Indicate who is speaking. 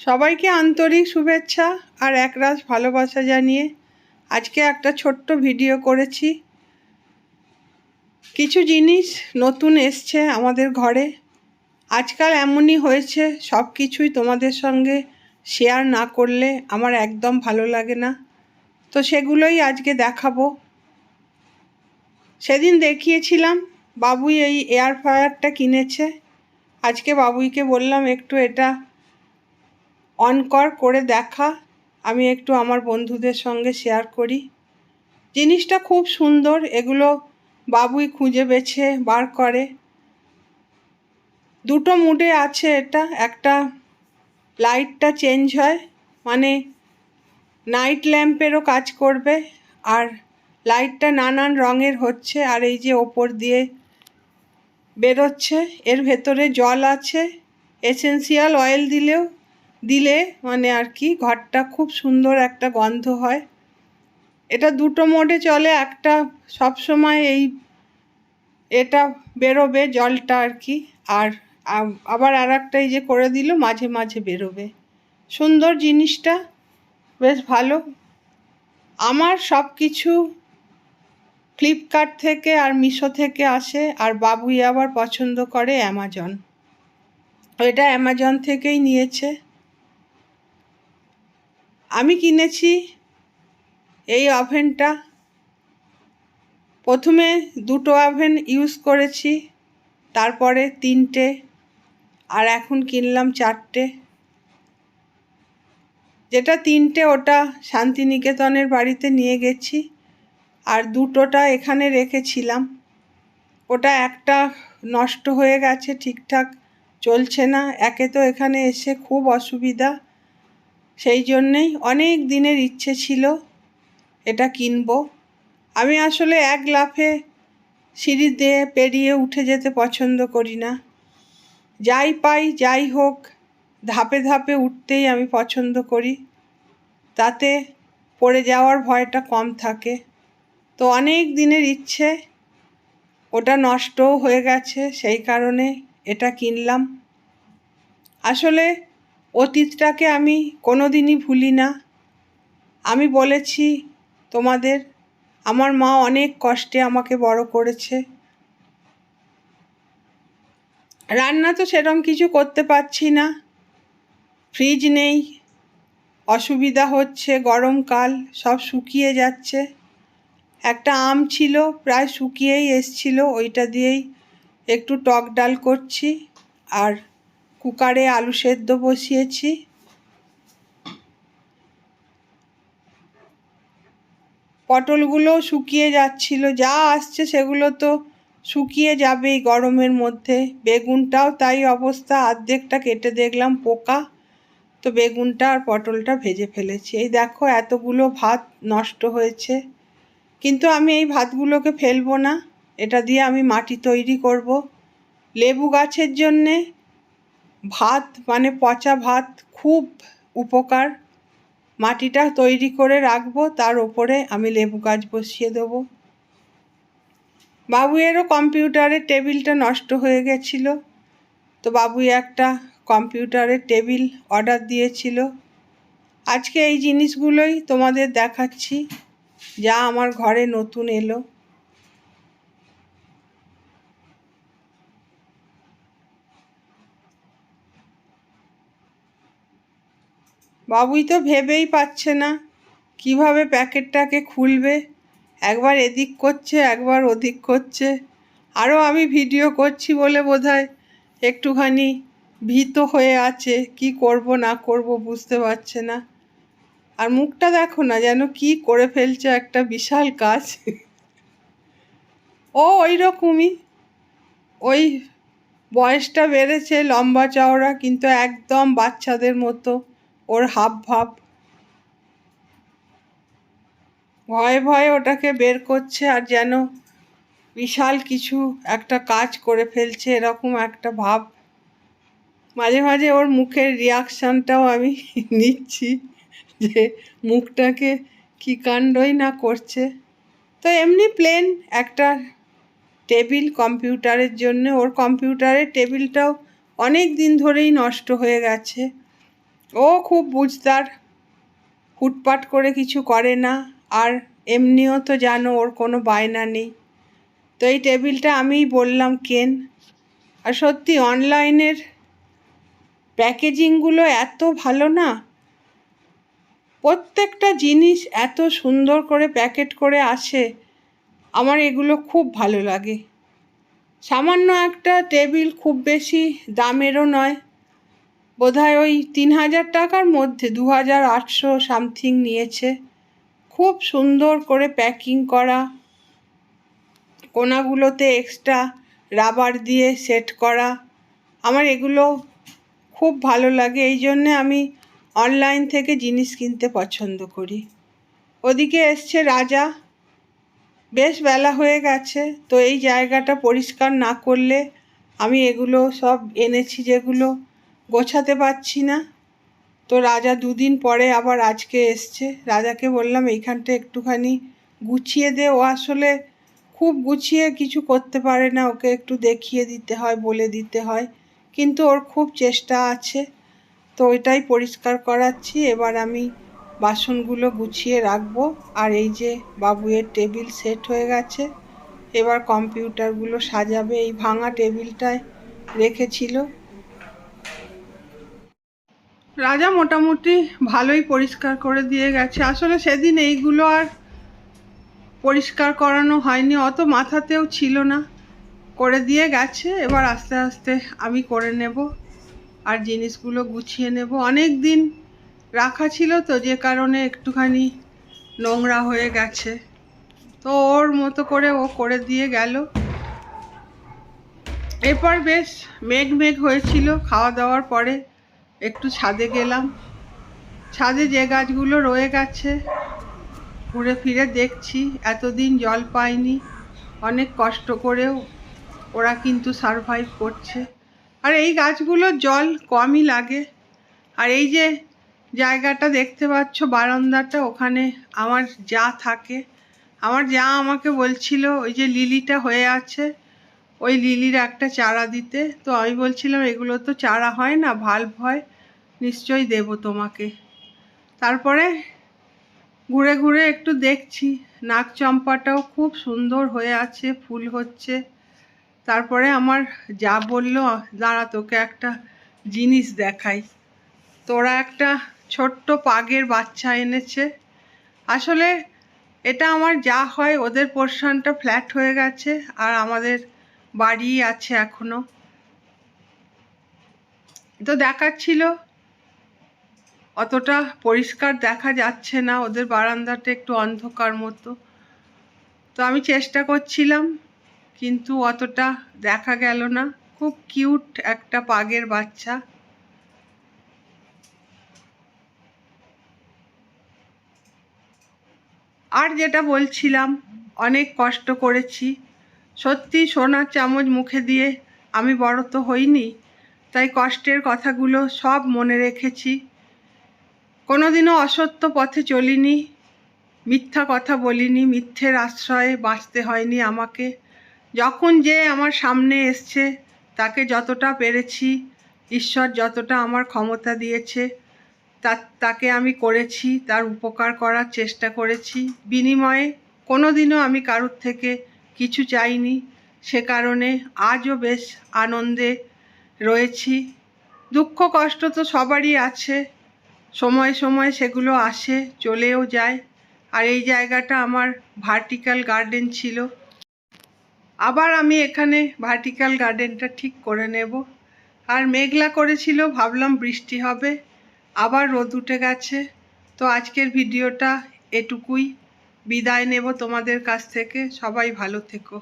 Speaker 1: সবাইকে আন্তরিক শুভেচ্ছা আর একরাশ ভালোবাসা জানিয়ে আজকে একটা ছোট্ট ভিডিও করেছি। কিছু জিনিস নতুন এসছে আমাদের ঘরে। আজকাল এমনই হয়েছে, সব কিছুই তোমাদের সঙ্গে শেয়ার না করলে আমার একদম ভালো লাগে না। তো সেগুলোই আজকে দেখাবো। সেদিন দেখিয়েছিলাম, বাবুই এই এয়ার ফ্রায়ারটা কিনেছে। আজকে বাবুইকে বললাম, একটু এটা অন কর করে দেখা, আমি একটু আমার বন্ধুদের সঙ্গে শেয়ার করি। জিনিসটা খুব সুন্দর, এগুলো বাবুই খুঁজে বেছে, বার করে। দুটো মুডে আছে এটা, একটা লাইটটা চেঞ্জ হয় মানে নাইট ল্যাম্পেরও কাজ করবে, আর লাইটটা নানান রঙের হচ্ছে, আর এই যে ওপর দিয়ে বেরোচ্ছে, এর ভেতরে জল আছে এসেন্সিয়াল অয়েল দিলেও দিলে মানে আর কি ঘরটা খুব সুন্দর একটা গন্ধ হয়। এটা দুটো মোডে চলে, একটা সব সময় এই এটা বেরোবে জলটা আর কি, আর আবার আর একটা এই যে করে দিল, মাঝে মাঝে বেরোবে। সুন্দর জিনিসটা, বেশ ভালো। আমার সব কিছু ফ্লিপকার্ট থেকে আর মিশো থেকে আসে, আর বাবুই আবার পছন্দ করে অ্যামাজন। এটা অ্যামাজন থেকেই নিয়েছে। আমি কিনেছি এই ওভেনটা। প্রথমে দুটো ওভেন ইউজ করেছি, তারপরে তিনটে, আর এখন কিনলাম চারটে। যেটা তিনটে ওটা শান্তিনিকেতনের বাড়িতে নিয়ে গেছি, আর দুটোটা এখানে রেখেছিলাম। ওটা একটা নষ্ট হয়ে গেছে ঠিকঠাক, চলছে না। একে তো এখানে এসে খুব অসুবিধা। সেই জন্যেই অনেক দিনের ইচ্ছে ছিল এটা কিনবো। আমি আসলে এক লাফে সিঁড়ি দিয়ে পেরিয়ে উঠে যেতে পছন্দ করি না। যাই পাই, যাই হোক, ধাপে ধাপে উঠতেই আমি পছন্দ করি। তাতে পড়ে যাওয়ার ভয়টা কম থাকে। তো অনেক দিনের ইচ্ছে, ওটা নষ্টও হয়ে গেছে, সেই কারণে এটা কিনলাম। আসলে অতীতটাকে আমি কোনো দিনই ভুলি না। আমি বলেছি, তোমাদের, আমার মা অনেক কষ্টে আমাকে বড় করেছে। রান্না তো সেরকম কিছু করতে পারছি না। ফ্রিজ নেই, অসুবিধা হচ্ছে গরমকাল সব শুকিয়ে যাচ্ছে। একটা আম ছিল, প্রায় শুকিয়েই এসছিল, ওইটা দিয়েই একটু টক ডাল করছি, আর কুকারে আলু সেদ্ধ বসিয়েছি। পটলগুলো শুকিয়ে যাচ্ছিল, যা আসছে সেগুলো তো শুকিয়ে যাবেই গরমের মধ্যে। বেগুনটাও তাই অবস্থা, অর্ধেকটা কেটে দেখলাম পোকা। তো বেগুনটা আর পটলটা ভেজে ফেলেছি। এই দেখো এতগুলো ভাত নষ্ট হয়েছে। কিন্তু আমি এই ভাতগুলোকে ফেলব না, এটা দিয়ে আমি মাটি তৈরি করব। লেবু গাছের জন্যে ভাত মানে পচা ভাত খুব উপকার। মাটিটা তৈরি করে রাখব, তার ওপরে আমি লেবু গাছ বসিয়ে দেবো। বাবুয়েরও কম্পিউটারের টেবিলটা নষ্ট হয়ে গেছিল। তো বাবু একটা কম্পিউটারের টেবিল অর্ডার দিয়েছিল। আজকে এই জিনিসগুলোই তোমাদের দেখাচ্ছি, যা আমার ঘরে নতুন এলো। বাবুই তো ভেবেই পাচ্ছে না। কীভাবে প্যাকেটটাকে খুলবে? একবার এদিক করছে, একবার ওদিক করছে। আরও আমি ভিডিও করছি বলে বোধহয় একটুখানি ভীত হয়ে আছে। কি করব, না করব বুঝতে পারছে না। আর মুখটা দেখো না, যেন কি করে ফেলছে একটা বিশাল কাজ। ও ওই রকমই ওই বয়সটা বেড়েছে লম্বা চওড়া, কিন্তু একদম বাচ্চাদের মতো। ওর হাব ভাব। ভয়ে ভয়ে ওটাকে বের করছে আর যেন বিশাল কিছু একটা কাজ করে ফেলছে, এরকম একটা ভাব। মাঝে মাঝে ওর মুখের রিয়াকশানটাও আমি নিচ্ছি যে মুখটাকে কী কাণ্ডই না করছে। তো এমনি প্লেন একটা টেবিল কম্পিউটারের জন্য, ওর কম্পিউটারের টেবিলটাও অনেক দিন ধরেই নষ্ট হয়ে গেছে। ও খুব বুঝদার। হুটপাট করে কিছু করে না। আর এমনিও তো জানো ওর কোনো বায়না নেই। তো এই টেবিলটা আমিই বললাম, কেন? আর সত্যি অনলাইনের প্যাকেজিংগুলো এত ভালো না? প্রত্যেকটা জিনিস এত সুন্দর করে প্যাকেট করে আসে আমার এগুলো খুব ভালো লাগে। সামান্য একটা টেবিল খুব বেশি দামেরও নয়। বোধহয় ওই তিন হাজার টাকার মধ্যে দু হাজার আটশো সামথিং নিয়েছে। খুব সুন্দর করে প্যাকিং করা। কোনাগুলোতে এক্সট্রা রাবার দিয়ে সেট করা। আমার এগুলো খুব ভালো লাগে, এই জন্যে আমি অনলাইন থেকে জিনিস কিনতে পছন্দ করি। ওদিকে এসছে রাজা। বেশ বেলা হয়ে গেছে, তো এই জায়গাটা পরিষ্কার না করলে আমি এগুলো সব এনেছি যেগুলো। গোছাতে পারছি না। তো রাজা দুদিন পরে আবার আজকে এসছে। রাজাকে বললাম, এইখানটা একটুখানি গুছিয়ে দে। ও আসলে খুব গুছিয়ে কিছু করতে পারে না। ওকে একটু দেখিয়ে দিতে হয়, বলে দিতে হয়। কিন্তু ওর খুব চেষ্টা আছে। তো ওইটাই পরিষ্কার করাচ্ছি। এবার আমি বাসনগুলো গুছিয়ে রাখব। আর এই যে বাবুয়ের টেবিল সেট হয়ে গেছে। এবার কম্পিউটারগুলো সাজাবে। এই ভাঙা টেবিলটায় রেখেছিল। রাজা মোটামুটি ভালোই পরিষ্কার করে দিয়ে গেছে। আসলে সেদিন এইগুলো আর পরিষ্কার করানো হয়নি, অত মাথাতেও ছিল না। করে দিয়ে গেছে, এবার আস্তে আস্তে আমি করে নেব আর জিনিসগুলো গুছিয়ে নেব। অনেক দিন রাখা ছিল তো, যে কারণে একটুখানি নোংরা হয়ে গেছে। তো ওর মতো করে ও করে দিয়ে গেল। এরপর বেশ মেঘ মেঘ হয়েছিল খাওয়া দাওয়ার পরে। একটু ছাদে গেলাম। ছাদে যে গাছগুলো রয়ে গেছে, ঘুরে ফিরে দেখছি, এতদিন জল পাইনি। অনেক কষ্ট করেও ওরা কিন্তু সারভাইভ করছে। আর এই গাছগুলোর জল কমই লাগে। আর এই যে জায়গাটা দেখতে পাচ্ছ, বারান্দাটা, ওখানে আমার যা থাকে। আমার যা আমাকে বলছিল, ওই যে লিলিটা হয়ে আছে। ওই লিলির একটা চারা দিতে। তো আমি বলছিলাম, এগুলো তো চারা হয় না, ভাল্ব হয়, নিশ্চয়ই দেব তোমাকে। তারপরে ঘুরে ঘুরে একটু দেখছি নাক চম্পাটাও খুব সুন্দর হয়ে আছে, ফুল হচ্ছে। তারপরে আমার যা বলল, দাঁড়া, তোকে একটা জিনিস দেখাই। তোরা একটা ছোট্ট পাগের বাচ্চা এনেছে। আসলে এটা আমার যা হয়, ওদের পোর্শনটা ফ্ল্যাট হয়ে গেছে, আর আমাদের বাড়ি আছে এখনও। তো দেখাচ্ছিল। অতটা পরিষ্কার দেখা যাচ্ছে না, ওদের বারান্দাটা একটু অন্ধকার মতো। তো আমি চেষ্টা করছিলাম, কিন্তু অতটা দেখা গেল না। খুব কিউট একটা পাগের বাচ্চা। আর যেটা বলছিলাম, অনেক কষ্ট করেছি। সত্যি সোনার চামচ মুখে দিয়ে আমি বড় তো হইনি, তাই কষ্টের কথাগুলো সব মনে রেখেছি। কোনোদিনও অসত্য পথে চলিনি, মিথ্যা কথা বলিনি, মিথ্যের আশ্রয়ে বাঁচতে হয়নি আমাকে। যখন যে আমার সামনে এসছে, তাকে যতটা পেরেছি, ঈশ্বর যতটা আমার ক্ষমতা দিয়েছে, তা, তাকে আমি করেছি, তার উপকার করার চেষ্টা করেছি। বিনিময়ে কোনো দিনও আমি কারোর থেকে কিছু চাইনি। সে কারণে আজও বেশ আনন্দে রয়েছি। দুঃখ, কষ্ট তো সবারই আছে। সময় সময় সেগুলো আসে, চলেও যায়। আর এই জায়গাটা আমার ভার্টিক্যাল গার্ডেন ছিল। আবার আমি এখানে ভার্টিক্যাল গার্ডেনটা ঠিক করে নেব। আর মেঘলা করেছিল, ভাবলাম বৃষ্টি হবে। আবার রোদ উঠে গেছে। তো আজকের ভিডিওটা এটুকুই। বিদায় নেব তোমাদের কাছ থেকে। সবাই ভালো থেকো।